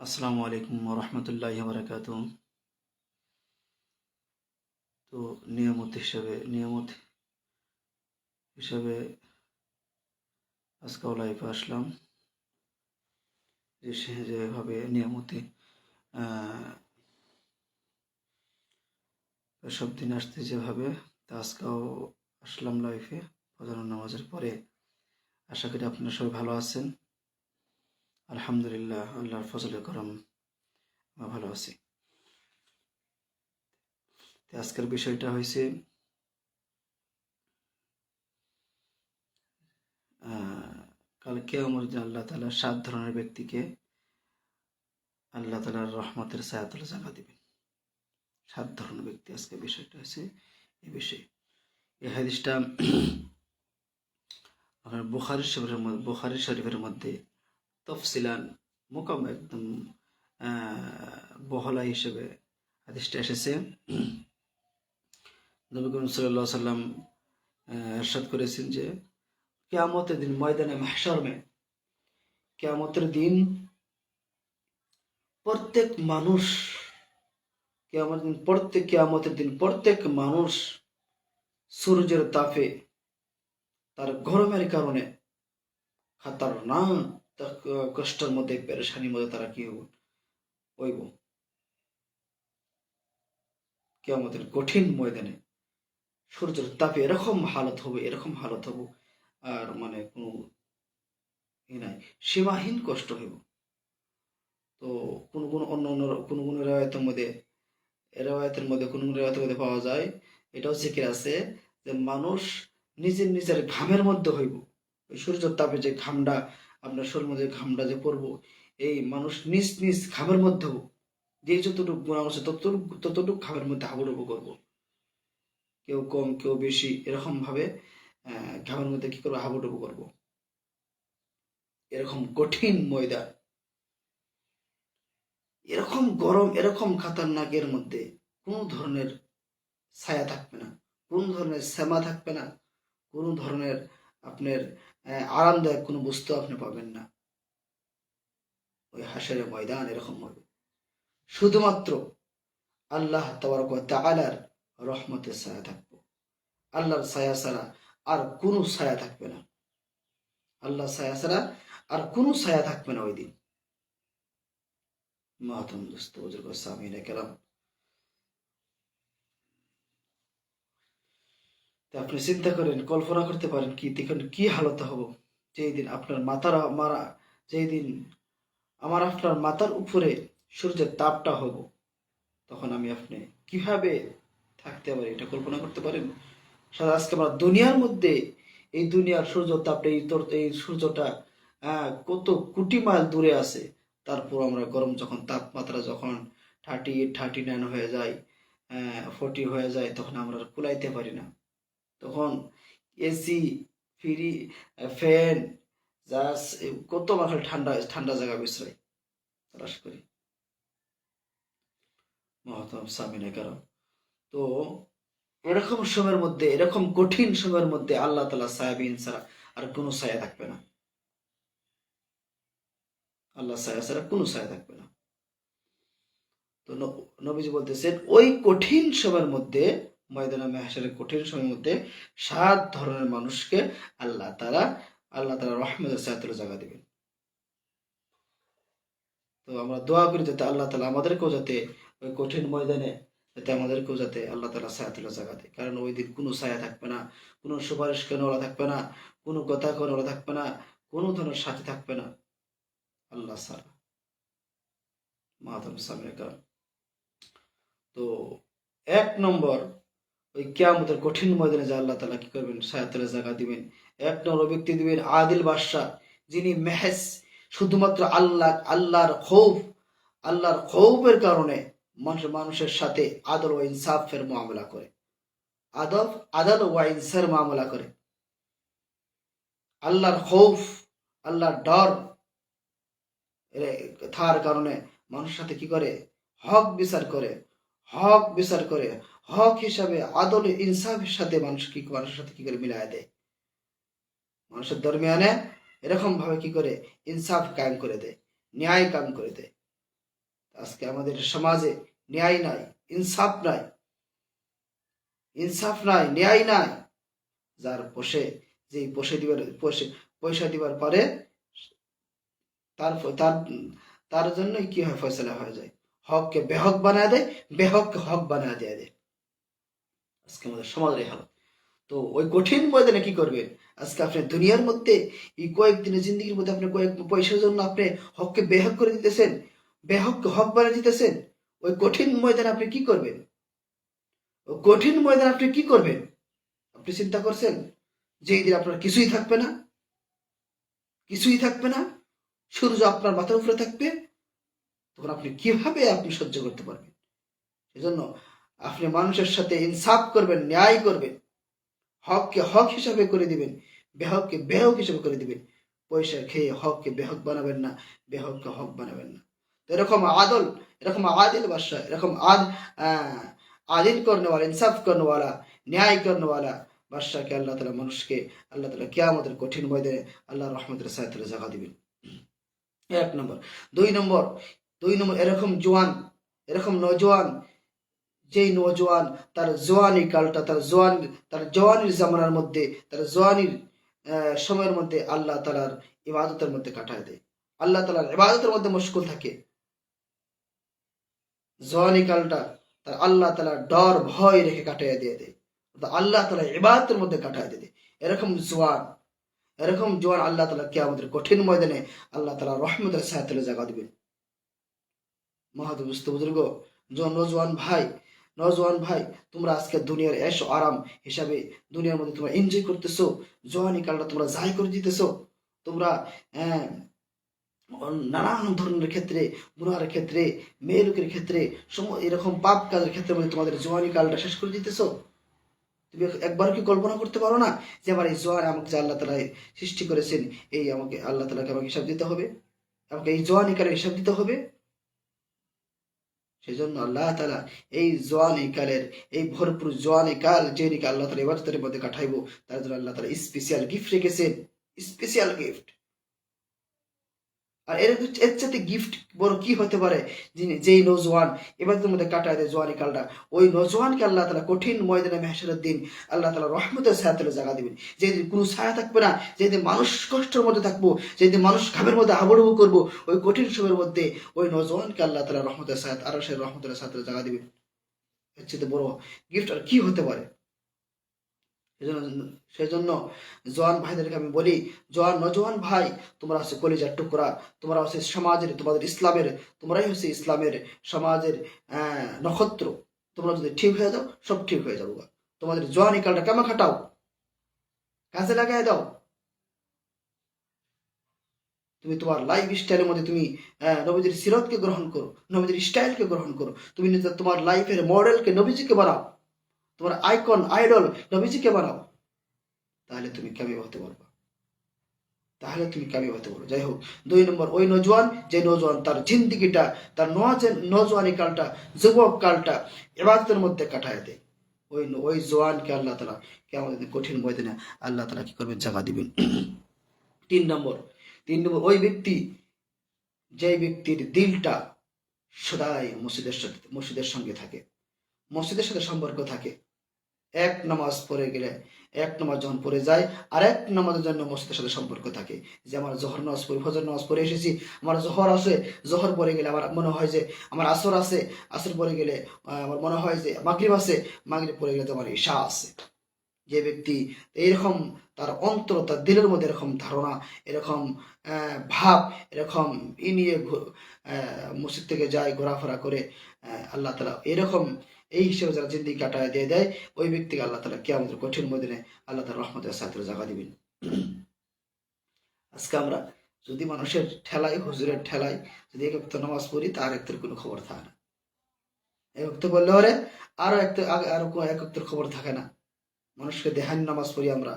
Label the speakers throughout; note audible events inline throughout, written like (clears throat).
Speaker 1: আসসালামু আলাইকুম রহমতুল্লাহ বারাকাত তো নিয়ামত হিসাবে নিয়ামত হিসাবে আজকাল লাইফে আসলাম। যে যেভাবে নিয়ামতে আহ, সব দিন আসতে যেভাবে, তা আজকেও আসলাম লাইফে ফজর নামাজের পরে। আশা করি আপনারা সবাই ভালো আছেন। আলহামদুলিল্লাহ, আল্লাহর ফজলে করম ভালো আছি। আজকের বিষয়টা হয়েছে আমার যে আল্লাহ তালা সাত ধরনের ব্যক্তিকে আল্লাহ তালার রহমতের ছায়াতলে জায়গা দিবেন। সাত ধরনের ব্যক্তি আজকে বিষয়টা হয়েছে এ বিষয়ে। এই হাদিসটা আপনার বুখারি শরীফের মধ্যে, বুখারি শরীফের মধ্যে তফসিলান মোকাম একদম বহলা হিসেবে হাদিসটা এসেছে। নবী করিম সাল্লাহ সাল্লাম এরশাদ করেছেন যে, কেয়ামতের দিন ময়দানে মাহশর মে, কেয়ামতের দিন প্রত্যেক মানুষ কেয়ামতের দিন, প্রত্যেক কেয়ামতের দিন প্রত্যেক মানুষ সূর্যের তাপে তার গরমের কারণে খাতার না কষ্টের মধ্যে, পেরেশানির মধ্যে তারা কি হইব? কেয়ামতের কঠিন ময়দানে সূর্যের তাপে এরকম হালত হবে, এরকম হালত হব, আর মানে কোনো ই নাই, সীমাহীন কষ্ট হইব। তো কোন কোন অন্য অন্য কোন কোন রেওয়ায়তের মধ্যে রেওয়ায়তের মধ্যে কোন কোন রেওয়ায়তের মধ্যে পাওয়া যায়? এটাও জিকির আছে? যে মানুষ নিজের নিজের ঘামের মধ্যে হইব। ওই সূর্যের তাপে যে ঘামটা, আপনার শরীর মধ্যে ঘামটা যে পড়ব, এই মানুষ নিজ নিজ ঘামের মধ্যে হব যে যতটুকু গুণাঙ্গ আছে, ততটুকু ততটুকু ঘামের মধ্যে হাবুডুবু করব। কেউ কম, কেউ বেশি, এরকম ভাবে ঘামের মধ্যে কি করব? হাবুডুবু করব। এরকম কঠিন ময়দান। এরকম গরম, এরকম খাতারনাকের মধ্যে কোনো ধরনের ছায়া থাকবে না, কোনো ধরনের শ্যামা থাকবে না, কোনো ধরনের আপনার আরামদায়ক কোনো বস্তু আপনি পাবেন না। ওই হাসরের ময়দান এরকম হবে। শুধুমাত্র আল্লাহ তাআলার রহমতের ছায়া থাকব। আল্লাহর ছায়া ছাড়া আর কোনো ছায়া থাকবে না। আল্লাহ ছায়া ছাড়া আর কোনো ছায়া থাকবে না ওই দিন। মাতম দোস্ত বুজুর্গ সামিনে কেরাম তা আপনি চিন্তা করেন, কল্পনা করতে পারেন কি, দেখেন কি হালত হব। যেই দিন আপনার মাথার মারা, যেই দিন আমার আপনার মাথার উপরে সূর্যের তাপটা হব, তখন আমি আপনি কীভাবে থাকতে পারি এটা কল্পনা করতে পারেন? সারা আজকে আমরা দুনিয়ার মধ্যে এই দুনিয়ার সূর্য তাপটা, এই সূর্যটা কত কোটি মাইল দূরে আছে। তারপর আমরা গরম যখন তাপমাত্রা যখন থার্টি এইট থার্টি নাইন হয়ে যায় ফোর্টি হয়ে যায়, তখন আমরা কুলাইতে পারি না। তখন এসি ফ্রি ফ্যান যা কত মাখাল ঠান্ডা ঠান্ডা জায়গা বিশ্রাই তালাশ করি। মহাত্মা সামিনে কারণ তো এরকম সময়ের মধ্যে, এরকম কঠিন সময়ের মধ্যে আল্লাহ তালা সায়াবিন ছাড়া আর কোনো ছায়া থাকবে না। আল্লাহ ছায়া ছাড়া কোনো ছায়া থাকবে না। তো নবীজি বলতেছেন, ওই কঠিন সময়ের মধ্যে, ময়দানা মেহাসের কঠিন সময়ের মধ্যে সাত ধরনের মানুষকে আল্লাহ তারা আল্লাহ তারা রহমতের সায়াতুল জায়গা দিবেন। তো আমরা দোয়া করি যাতে আল্লাহ তালা আমাদেরকেও যাতে ওই কঠিন ময়দানে যাতে আমাদেরকেও যাতে আল্লাহ তালা ছায়াতুল্লাহ জায়গা দেয়। কারণ ওই দিন কোনো ছায়া থাকবে না, কোনো সুপারিশ কেন ওরা থাকবে না, কোনো কথা কেন ওরা থাকবে না, কোনো ধরনের সাথে থাকবে না। আল্লাহ সারা মাহাতম সামির কারণ। তো এক নম্বর, ওই কেয়ামতের কঠিন ময়দানে যে আল্লাহ তালা কি করবেন? সায়াতুল্লাহ জায়গা দিবেন। এক নম্বর ব্যক্তি দিবেন আদিল বাদশাহ, যিনি মেহেস শুধুমাত্র আল্লাহ, আল্লাহর খৌফ আল্লাহর খৌফের কারণে মানুষ, মানুষের সাথে আদল ও ইনসাফের মামলা করে। আদব, আদল ও ইনসার মামলা করে। আল্লাহর খৌফ আল্লাহর ডর থাকার কারণে মানুষের সাথে কি করে? হক বিচার করে। হক বিচার করে। হক হিসাবে, আদল ইনসাফের সাথে মানুষ কি, মানুষের সাথে কি করে মিলায় দেয়? মানুষের দরমিয়ানে এরকম ভাবে কি করে? ইনসাফ কায়েম করে দেয়, ন্যায় কাম করে দেয়। আজকে আমাদের সমাজে ন্যায় নাই, ইনসাফ নাই। ইনসাফ নাই, ন্যায় নাই। যার পোষে, যেই পোষে দিবার, পোষে, পয়সা দিবার পরে তার তার তার জন্যই কি হয়, ফয়সলা হয়ে যায়। হককে বেহক বানায় দেয়, বেহককে হক বানায় দিয়ে দেয় আজকে আমাদের সমাজের হালত। তো ওই কঠিন ময়দানে কি করবেন? আজকে আপনি দুনিয়ার মধ্যে এই কয়েকদিনের জিন্দগির মধ্যে আপনি কয়েক পয়সার জন্য আপনি হককে বেহক করে দিতেছেন, বেহককে হক বানিয়ে দিতেছেন, ওই কঠিন ময়দানে আপনি কি করবেন? কঠিন ময়দানে আপনি কি করবেন? আপনি চিন্তা করছেন যে এই দিন আপনার কিছুই থাকবে না, কিছুই থাকবে না সূর্য আপনার মাথার উপরে থাকবে, তখন আপনি কীভাবে আপনি সহ্য করতে পারবেন? সেজন্য আপনি মানুষের সাথে ইনসাফ করবেন, ন্যায় করবেন। হককে হক হিসাবে করে দিবেন, বেহককে বেহক হিসাবে করে দিবেন। পয়সা খেয়ে হককে বেহক বানাবেন না, বেহককে হক বানাবেন না। তো এরকম আদল, এরকম আদিল বাদশাহ, এরকম আদ আদিল করনেওয়ালা, ইনসাফ করনেওয়ালা, ন্যায় করনেওয়ালা বাদশাহকে আল্লাহ তালা মানুষকে, আল্লাহ তালা কেয়ামতের কঠিন ময়দানে আল্লাহ রহমতের সাহায্যে জায়গা দিবেন। এক নম্বর। দুই নম্বর দুই নম্বর, এরকম জোয়ান, এরকম নজওয়ান, যেই নজওয়ান তার জোয়ানি কালটা, তার জোয়ান, তার জওয়ানির জামানার মধ্যে, তার জোয়ানির সময়ের মধ্যে আল্লাহ তালার ইবাদতের মধ্যে কাটায় দেয়। আল্লাহ তালার ইবাদতের মধ্যে মুশকুল থাকে। জওয়ানি কালটা তার আল্লাহ তালার ডর, ভয় রেখে কাটাইয়া দিয়ে দেয়। আল্লাহ তালা ইবাদতের মধ্যে কাটায় দিয়ে দেয়। এরকম জোয়ান এরকম জোয়ান আল্লাহ তালা কে আমাদের কঠিন ময়দানে আল্লাহ তালা রহমতের সাহায্যে জায়গা দিবেন। মহাদুস্ত বুজুর্গ নজওয়ান ভাই নজওয়ান ভাই, তোমরা আজকে দুনিয়ার এস আরাম হিসাবে দুনিয়ার মধ্যে তোমরা এনজয় করতেছো জওয়ানি কালটা তোমরা যাই করে দিতেছো, তোমরা নানান ধরনের ক্ষেত্রে গুনার ক্ষেত্রে মেয়ে লোকের ক্ষেত্রে এরকম পাপ কাজের ক্ষেত্রে মধ্যে তোমাদের জোয়ানি কালটা শেষ করে দিতেছো। তুমি একবার কি কল্পনা করতে পারো না যে আমার এই জোয়ান আমাকে যে আল্লাহ তালা সৃষ্টি করেছেন, এই আমাকে আল্লাহ তালাকে আমাকে হিসাব দিতে হবে? আমাকে এই জোয়ান কালের হিসাব দিতে হবে? সেই জন্য আল্লাহ তালা এই জোয়ান কালের এই ভরপুর জোয়ান কাল যে নাকি আল্লাহ তালা এবাদতের মধ্যে কাটাইবো তার জন্য আল্লাহ তালা স্পেশাল গিফট রেখেছেন। স্পেশাল গিফট আর এর এর সাথে গিফট বড় কি হতে পারে? যিনি যেই নজওয়ান, এবাদতের মধ্যে কাটায় দেয় জোয়ানি কালটা। ওই নজওয়ানকে আল্লাহ তালা কঠিন ময়দানে মেহসরের দিন আল্লাহ তালা রহমতের ছায়াতলে জায়গা দিবেন। যেদিন কোনো ছায়া থাকবে না, যেদিন মানুষ কষ্টের মধ্যে থাকব, যেদিন মানুষ ঘামের মধ্যে আবড়বু করব, ওই কঠিন সময়ের মধ্যে ওই নজওয়ানকে আল্লাহ তালা রহমতের সায়াত আরও সেই রহমতের ছায়াতলে জায়গা দিবেন। এর চেয়ে বড় গিফট আর কি হতে পারে? সেজন্য সেজন্য জওয়ান ভাইদেরকে আমি বলি জওয়ান নজওয়ান ভাই, তোমরা হচ্ছে কলিজার টুকরা, তোমরা হচ্ছে সমাজের, তোমাদের ইসলামের, তোমরাই হচ্ছে ইসলামের সমাজের নক্ষত্র। তোমরা যদি ঠিক হয়ে যাও, সব ঠিক হয়ে যাব তোমাদের জওয়ানি কালটা কেমন খাটাও কাজে লাগাই দাও। তুমি তোমার লাইফ স্টাইলের মধ্যে তুমি নবীজির সিরতকে গ্রহণ করো, নবীজির স্টাইলকে গ্রহণ করো। তুমি তোমার লাইফের মডেলকে নবীজিকে বানাও। তোমার আইকন আইডল নবীজিকে বানাও? তাহলে তুমি কামিয়াব হতে পারবা? তাহলে তুমি কামিয়াব হতে পারো যাই হোক, দুই নম্বর, ওই নজওয়ান, যে নজওয়ান তার জিন্দিগিটা, তার নজে- নজওয়ানি কালটা, যুবক কালটা, এবাদতের মধ্যে কাটায় দেয়। ওই ওই জোয়ানকে আল্লাহ তালা কেমন কঠিন ময়দানে আল্লাহ তালা কি করবেন? জায়গা দিবেন। তিন নম্বর তিন নম্বর, ওই ব্যক্তি যে ব্যক্তির দিলটা সদাই মসজিদের সাথে মসজিদের সঙ্গে থাকে। মসজিদের সাথে সম্পর্ক থাকে। এক নামাজ পড়ে গেলে এক নামাজ যখন পড়ে যায় আর এক নামাজের জন্য মসজিদের সাথে সম্পর্ক থাকে। যে আমার জহর নামাজ পড়ি, ফজর নামাজ পড়ে এসেছি, আমার জহর আছে, জহর পড়ে গেলে আমার মনে হয় যে আমার আসর আছে, আসর পড়ে গেলে আমার মনে হয় যে মাগরিব আছে, মাগরিব পড়ে গেলে তো আমার ঈশা আছে। যে ব্যক্তি এরকম তার অন্তর, তার দিলের মধ্যে এরকম ধারণা, এরকম ভাব, এরকম ই নিয়ে মসজিদ থেকে যায়, ঘোরাফেরা করে আল্লাহ তালা এরকম এই হিসেবে যারা জিন্দি কাটায় দিয়ে দেয়, ওই ব্যক্তিকে আল্লাহ তালা কে আমাদের কঠিন মদিনে আল্লাহ তালা রহমতের সাথে জায়গা দিবেন। আজকে আমরা যদি মানুষের ঠেলাই হুজুরের ঠেলাই যদি এক একটা নামাজ পড়ি, তার একটার কোনো খবর থাকে না। এক অক্ত বললে ওরে, আরও একটা কোনো এক অক্তের খবর থাকে না। মানুষকে দেহানি নামাজ পড়ি আমরা।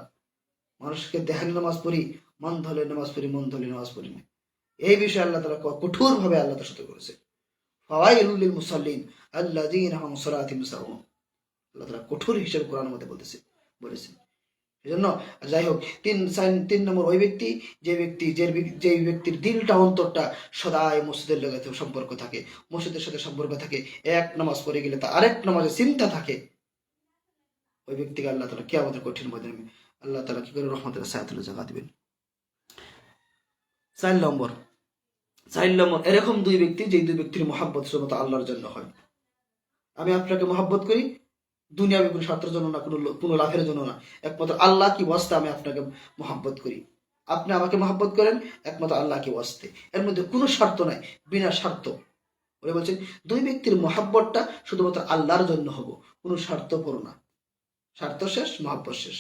Speaker 1: মানুষকে দেহানি নামাজ পড়ি, মন ধলে নামাজ পড়ি, মন ধলে নামাজ পড়ি না। এই বিষয়ে আল্লাহ তালা কঠোর ভাবে আল্লাহ তার সাথে করেছে ফাওয়াইলুল লিল মুসাল্লিন। আল্লাযীনা হুম সালাতিহিম সাহুন আল্লাহ তাআলা কঠোর হিসেবে কোরআন মধ্যে বলতেছে, বলেছেন। এজন্য যাই হোক তিন তিন নম্বর ওই ব্যক্তি, যে ব্যক্তি, যে যে ব্যক্তির দিলটা, অন্তরটা সদাই মসজিদের লগে সম্পর্ক থাকে, মসজিদের সাথে সম্পর্ক থাকে, এক নামাজ পড়ে গেলে তা আরেক নামাজে চিন্তা থাকে, ওই ব্যক্তিকে আল্লাহ তালা কে আমাদের কঠিন ময়দানে, আল্লাহ তালা কি করে? রহমতের সায়াতুল জায়গা দিবেন। চার নম্বর চার নম্বর, এরকম দুই ব্যক্তি যে দুই ব্যক্তির মহাব্বত শুধুমাত্র আল্লাহর জন্য হয়। আমি আপনাকে মহাব্বত করি, দুনিয়াবি কোনো স্বার্থের জন্য না, কোনো কোনো লাভের জন্য না। একমাত্র আল্লাহ কি ওয়াস্তে আমি আপনাকে মহাব্বত করি। আপনি আমাকে মহাব্বত করেন, একমাত্র আল্লাহ কি ওয়াস্তে। এর মধ্যে কোনো স্বার্থ নাই, বিনা স্বার্থ। ওরা বলছেন, দুই ব্যক্তির মহাব্বতটা শুধুমাত্র আল্লাহর জন্য হব, কোনো স্বার্থপর না। স্বার্থ শেষ, মহাব্বত শেষ।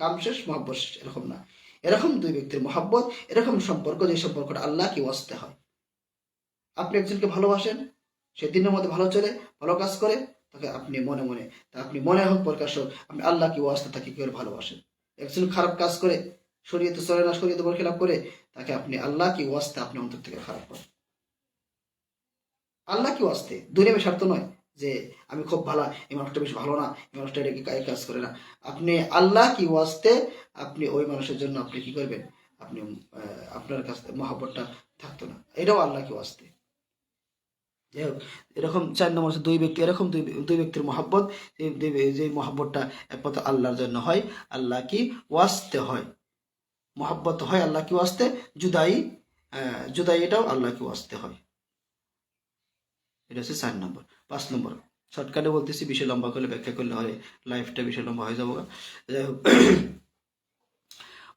Speaker 1: কাম শেষ, মহাব্বত শেষ, এরকম না। এরকম দুই ব্যক্তির মহাব্বত, এরকম সম্পর্ক, যে সম্পর্কটা আল্লাহ কি ওয়াস্তে হয়। আপনি একজনকে ভালোবাসেন, সে দিনের মধ্যে ভালো চলে ভালো কাজ করে, তাকে আপনি মনে মনে, তা আপনি মনে হোক প্রকাশ হোক আপনি আল্লাহ কি ওয়াস্তে তাকে কি করে ভালোবাসেন একজন খারাপ কাজ করে, শরীয়তে চলে না শরীয়তে বরখিলাপ করে, তাকে আপনি আল্লাহ কি ওয়াস্তে আপনি অন্তর থেকে খারাপ করেন। আল্লাহ কি ওয়াস্তে দুনিয়াবি স্বার্থ নয় যে আমি খুব ভালো, এই মানুষটা বেশ ভালো না, এই মানুষটা এটাকে এই কাজ করে না। আপনি আল্লাহ কি ওয়াস্তে আপনি ওই মানুষের জন্য আপনি কি করবেন? আপনি আপনার কাছে মহাব্বতটা থাকতো না। এটাও আল্লাহ কি ওয়াস্তে যাই হোক, এরকম চার নম্বর হচ্ছে দুই ব্যক্তি, এরকম দুই দুই ব্যক্তির মহাব্বত যে মহাব্বতটা একমাত্র আল্লাহর জন্য হয় আল্লাহ কি ওয়াস্তে হয়। মহাব্বত হয় আল্লাহ কি ওয়াস্তে, জুদাই জুদাই এটাও আল্লাহ কি ওয়াস্তে হয়। এটা হচ্ছে চার নম্বর। পাঁচ নম্বর, শর্টকাটে বলতেছি বেশি লম্বা করলে ব্যাখ্যা করলে হয়, লাইফটা বেশি লম্বা হয়ে যাব যাই হোক,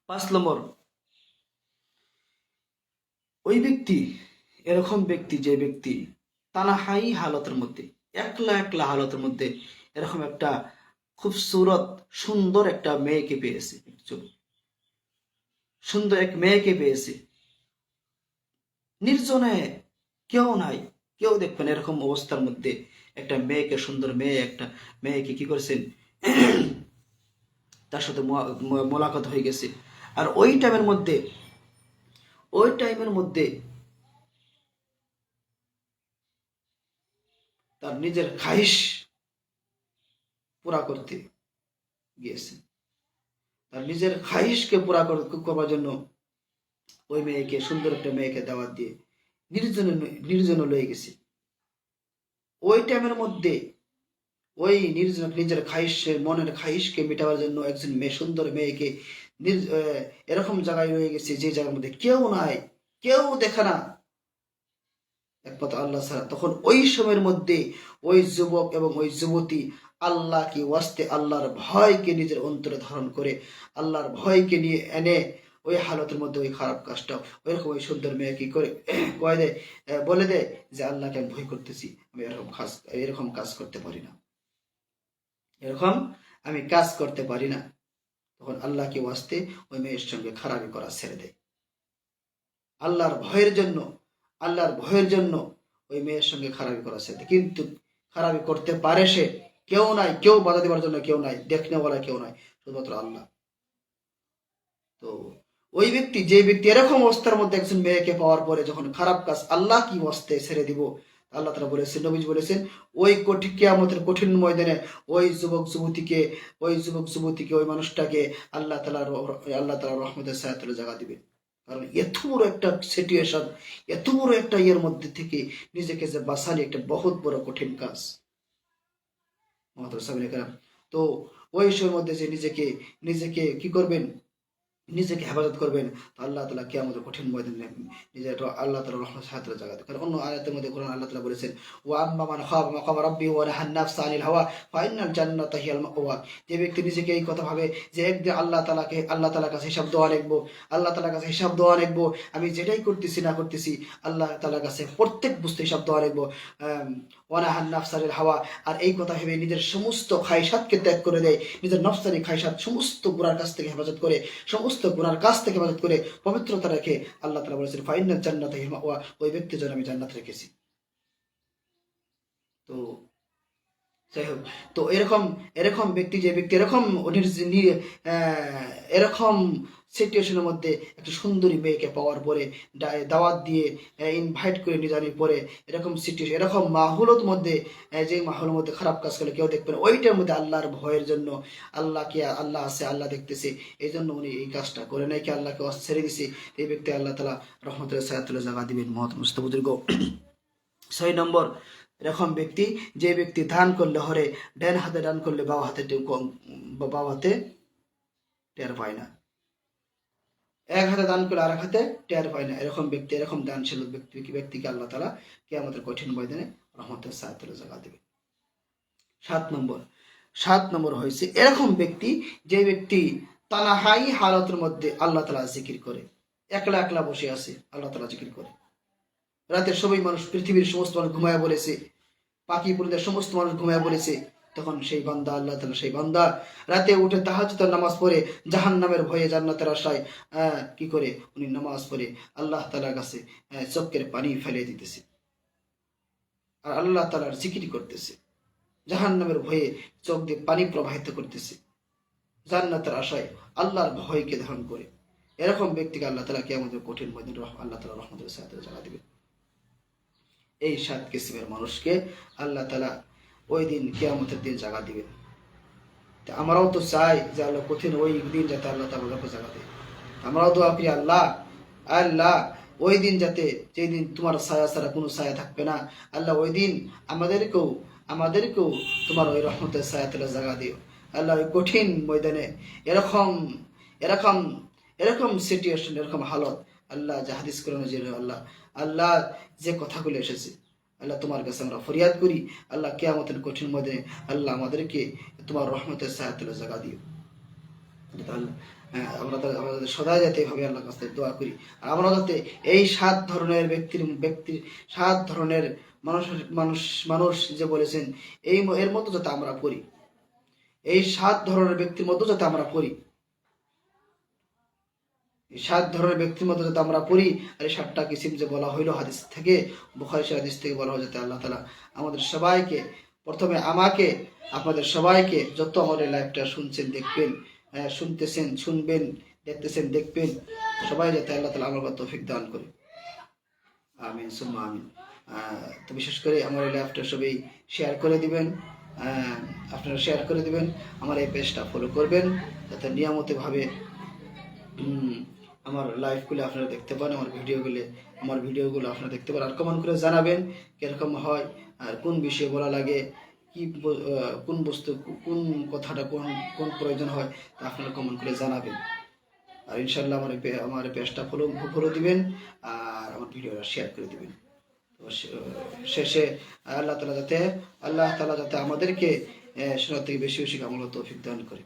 Speaker 1: পাঁচ নম্বর, ওই ব্যক্তি, এরকম ব্যক্তি, যে ব্যক্তি তানাহাই হালতের মধ্যে, একলা একলা হালতের মধ্যে এরকম একটা খুব সুরত, সুন্দর একটা মেয়েকে পেয়েছে সুন্দর এক মেয়েকে পেয়েছে। নির্জনে কেউ নাই, কেউ দেখবেন এরকম অবস্থার মধ্যে একটা মেয়েকে, সুন্দর মেয়ে, একটা মেয়েকে কি করেছেন? তার সাথে মোলাকাত হয়ে গেছে। আর ওই টাইমের মধ্যে, ওই টাইমের মধ্যে তার নিজের খাইশ পুরা করতে গিয়েছে। তার নিজের খাইশকে পুরা করবার জন্য ওই মেয়েকে, সুন্দর একটা মেয়েকে দাওয়াত দিয়ে নির্জনে নির্জনে লয়ে গেছে। ওই টাইমের মধ্যে ওই নির্জন, নিজের খাইশে মনের খাইশকে মেটাবার জন্য একজন মেয়ে, সুন্দর মেয়েকে এরকম জায়গায় রয়ে গেছে যে জায়গার মধ্যে কেউ নাই, কেউ দেখে না। একমাত্র আল্লাহ ছাড়া। তখন ওই সময়ের মধ্যে ওই যুবক এবং ওই যুবতী আল্লাহ কি ওয়াস্তে আল্লাহর ভয়কে নিজের অন্তরে ধারণ করে, আল্লাহর ভয়কে নিয়ে এনে ওই হালতের মধ্যে ওই খারাপ কাজটা, ওইরকম ওই সুন্দর মেয়ে কি করে (clears throat) কয়ে দেয় বলে দেয় যে, আল্লাহকে আমি ভয় করতেছি, আমি এরকম কাজ এরকম কাজ করতে পারি না। এরকম আমি কাজ করতে পারি না। তখন আল্লাহকে ওয়াস্তে ওই মেয়ের সঙ্গে খারাপি করা ছেড়ে দেয়। আল্লাহর ভয়ের জন্য আল্লাহর ভয়ের জন্য ওই মেয়ের সঙ্গে খারাপি করা ছেড়ে দেয় কিন্তু খারাপি করতে পারে সে। কেউ নাই, কেউ বাধা দেওয়ার জন্য কেউ নাই, দেখনেওয়ালা কেউ নাই, শুধুমাত্র আল্লাহ। তো ওই ব্যক্তি, যে ব্যক্তি এরকম অবস্থার মধ্যে একজন মেয়েকে পাওয়ার পরে যখন খারাপ কাজ আল্লাহ কি অবস্তে ছেড়ে দিব আল্লাহ তারা বলেছেন, নবীজ বলেছেন, ওই কঠিন কিয়ামতের কঠিন ময়দানে ওই যুবক যুবতীকে, ওই যুবক যুবতীকে, ওই মানুষটাকে আল্লাহ তালা আল্লাহ তালা রহমতের সায়াতলে জায়গা দিবে কারণ এত বড় একটা সিচুয়েশন এত বড় একটা ইয়ের মধ্যে থেকে নিজেকে যে বাঁচালি একটা বহুত বড় কঠিন কাজ। সাহেব তো ওই সময়ের মধ্যে যে নিজেকে নিজেকে কি করবেন? নিজেকে হেফাজত করবেন, তো আল্লাহ তালা কে আমাদের কঠিন ময়দানে নিজের আল্লাহ তালা রহমান সাহায্য জায়গাতে কারণ অন্য আয়াতের মধ্যে কোরআন আল্লাহ তালা বলেছেন ও আম্মা মান খাব মাকাম রাব্বি ওয়া নাহান নাফসা আনিল হাওয়া ফাইনাল জান্নাতা হিয়াল মাওয়া। যে ব্যক্তি নিজেকে এই কথা ভাবে, যে একদিন আল্লাহ তালাকে আল্লাহ তালার কাছে হিসাব দোয়া লিখব, আল্লাহ তালার কাছে হিসাব দোয়া লিখব, আমি যেটাই করতেছি না করতেছি, আল্লাহ তালার কাছে প্রত্যেক বুঝতে হিসাব দোয়া লিখব ওয়ানাহান নাফসারের হাওয়া। আর এই কথা ভেবে নিজের সমস্ত খাইসাতকে ত্যাগ করে দেয়, নিজের নফসারি খাইসাত সমস্ত গুণার কাছ থেকে হেফাজত করে, সমস্ত গুণার কাছ থেকে হেফাজত করে পবিত্রতা রেখে আল্লাহ তালা বলেছেন ফাইনাল জান্নাত হিমা ওই ব্যক্তির জন্য আমি জান্নাত রেখেছি। তো যাই হোক, তো এরকম এরকম ব্যক্তি যে ব্যক্তি, এরকম এরকম সিচুয়েশনের মধ্যে একটা সুন্দরী মেয়েকে পাওয়ার পরে দাওয়াত দিয়ে ইনভাইট করে নিয়ে জানি পরে এরকম সিচুয়েশন এরকম মাহৌলত মধ্যে যে মাহৌলের মধ্যে খারাপ কাজ করলে কেউ দেখবে না। ওইটার মধ্যে আল্লাহর ভয়ের জন্য আল্লাহকে, আল্লাহ আছে, আল্লাহ দেখতেছে। এই জন্য উনি এই কাজটা করে নাই কি আল্লাহকে ছেড়ে দিছে। এই ব্যক্তি আল্লাহ তালা রহমতুল্লাহ সায়াতুল্লাহ জাগা দিবেন। মহৎ মুস্তবুদুর্গ ছয় নম্বর, এরকম ব্যক্তি, যে ব্যক্তি দান করলে হরে, ডান হাতে দান করলে বাবা হাতে বাবা হাতে টের পায় না। এক হাতে দান করলে আর এক হাতে টের পায় না। এরকম ব্যক্তি, এরকম দানশীল ব্যক্তি, ব্যক্তিকে আল্লাহ তালা কে আমাদের কঠিন ময়দানে রহমতের সাহায্য জায়গা দেবে সাত নম্বর সাত নম্বর হয়েছে এরকম ব্যক্তি, যে ব্যক্তি তানাহাই হালতের মধ্যে আল্লাহ তালা জিকির করে। একলা একলা বসে আছে, আল্লাহ তালা জিকির করে। রাতের সবাই মানুষ, পৃথিবীর সমস্ত মানুষ ঘুমায় বলেছে পাখি পুরীদের সমস্ত মানুষ ঘুমায় বলেছে তখন সেই বান্দা, আল্লাহ তালা সেই বান্দা রাতে উঠে তাহাজুদের নামাজ পড়ে জাহান নামের ভয়ে জান্নাতের আশায় কি করে? উনি নামাজ পড়ে আল্লাহ তালার কাছে চোখের পানি ফেলে দিতেছে। আর আল্লাহ তালার জিকিরি করতেছে। জাহান নামের ভয়ে চোখ দিয়ে পানি প্রবাহিত করতেছে। জান্নাতের আশায় আল্লাহর ভয়কে ধারণ করে। এরকম ব্যক্তিকে আল্লাহ তালা কে আমাদের কঠিন মদিন আল্লাহ তালা রহমতের সাথে জানা দিবে এই সাত কিসিমের মানুষকে আল্লাহ তালা ওই দিন কেয়ামতের দিন জায়গা দিবেন তা আমরাও তো চাই যে আল্লাহ কঠিন ওই দিন যাতে আল্লাহ তালা আমাদেরকে জায়গা দেয়। আমরাও দোয়া করি, আল্লাহ আল্লাহ, ওই দিন যাতে যেই দিন তোমার ছায়া ছাড়া কোনো ছায়া থাকবে না, আল্লাহ ওই দিন আমাদেরকেও আমাদেরকেও তোমার ওই রহমতের ছায়া তেলে জায়গা দিও। আল্লাহ ওই কঠিন ময়দানে এরকম এরকম এরকম সিচুয়েশন এরকম হালত আল্লাহ যে হাদিস করানো আল্লাহ আল্লাহ যে কথাগুলো এসেছে আল্লাহ তোমার কাছে আমরা ফরিয়াদ করি। আল্লাহ কেয়ামতের কঠিন মধ্যে আল্লাহ আমাদেরকে তোমার রহমতের সাহায্যের জায়গা দিও। তাহলে, হ্যাঁ, আমরা তো- আমরা যাতে সদাই যাতে এভাবে আল্লাহ কাছে দোয়া করি। আর আমরা যাতে এই সাত ধরনের ব্যক্তির ব্যক্তির সাত ধরনের মানুষ মানুষ মানুষ যে বলেছেন এই এর মতো যাতে আমরা করি এই সাত ধরনের ব্যক্তির মধ্যে যাতে আমরা এই সাত ধরনের ব্যক্তির মধ্যে যাতে আমরা পড়ি আর এই সাতটা কিসিম যে বলা হইল হাদিস থেকে বুখারি হাদিস থেকে বলা হয় যাতে আল্লাহ তালা আমাদের সবাইকে প্রথমে আমাকে আপনাদের সবাইকে যত আমার এই লাইভটা শুনছেন দেখবেন আহ, শুনতেছেন শুনবেন দেখতেছেন দেখবেন সবাই যাতে আল্লাহ তালা আমার তৌফিক দান করে আমিন সুম্মা আমিন। তো বিশেষ করে আমার এই লাইভটা সবাই শেয়ার করে দিবেন। আপনারা শেয়ার করে দিবেন। আমার এই পেজটা ফলো করবেন। যাতে নিয়মিতভাবে আমার লাইভগুলো আপনারা দেখতে পান, আমার ভিডিওগুলো আমার ভিডিওগুলো আপনারা দেখতে পান। আর কমেন্ট করে জানাবেন কীরকম হয়, আর কোন বিষয়ে বলা লাগে, কি কোন বস্তু, কোন কথাটা কোন কোন প্রয়োজন হয়, তা আপনারা কমেন্ট করে জানাবেন। আর ইনশাল্লাহ আমার আমার পেজটা ফলো ফলো দিবেন, আর আমার ভিডিওটা শেয়ার করে দিবেন। শেষে আল্লাহ তালা যাতে, আল্লাহ তালা যাতে আমাদেরকে শোনার থেকে বেশি বেশি কামল তৌফিক দান করে।